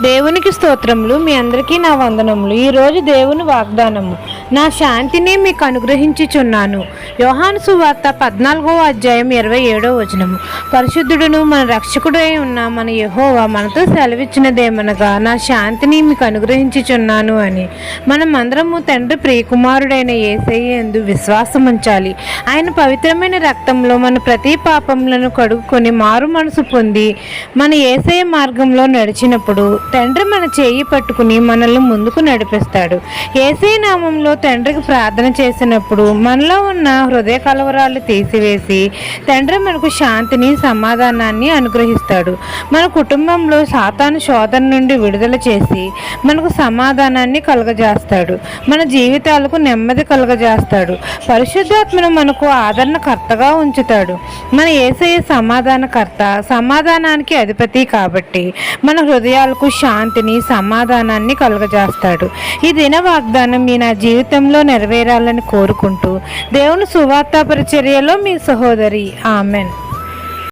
దేవునికి స్తోత్రములు మీ అందరికీ నా వందనములు. ఈరోజు దేవుని వాగ్దానము నా శాంతిని మీకు అనుగ్రహించుచున్నాను. యోహాను సువార్త పద్నాలుగో అధ్యాయం ఇరవై ఏడో వచనము. పరిశుద్ధుడును మన రక్షకుడై ఉన్న మన యహోవా మనతో సెలవిచ్చినదేమనగా నా శాంతిని మీకు అనుగ్రహించుచున్నాను అని. మనం అందరము తండ్రి ప్రియకుమారుడైన ఏసయ్య ఎందు విశ్వాసం ఉంచాలి. ఆయన పవిత్రమైన రక్తంలో మన ప్రతి పాపములను కడుక్కొని మారు మనసు పొంది మన ఏసయ్య మార్గంలో నడిచినప్పుడు తండ్రి మన చేయి పట్టుకుని మనల్ని ముందుకు నడిపిస్తాడు. ఏసీ నామంలో తండ్రికి ప్రార్థన చేసినప్పుడు మనలో ఉన్న హృదయ కలవరాలు తీసివేసి తండ్రి మనకు శాంతిని సమాధానాన్ని అనుగ్రహిస్తాడు. మన కుటుంబంలో సాతాను శోధన నుండి విడుదల చేసి మనకు సమాధానాన్ని కలుగజేస్తాడు. మన జీవితాలకు నెమ్మది కలుగజేస్తాడు. పరిశుద్ధాత్మను మనకు ఆదరణకర్తగా ఉంచుతాడు. మన ఏసయ్య సమాధానకర్త సమాధానానికి అధిపతి కాబట్టి మన హృదయాలకు శాంతిని సమాధానాన్ని కలుగజేస్తాడు. ఈ దిన వాగ్దానం మీ నా జీవితంలో నెరవేరాలని కోరుకుంటూ దేవుని సువార్త పరిచర్యలో మీ సహోదరి. ఆమెన్.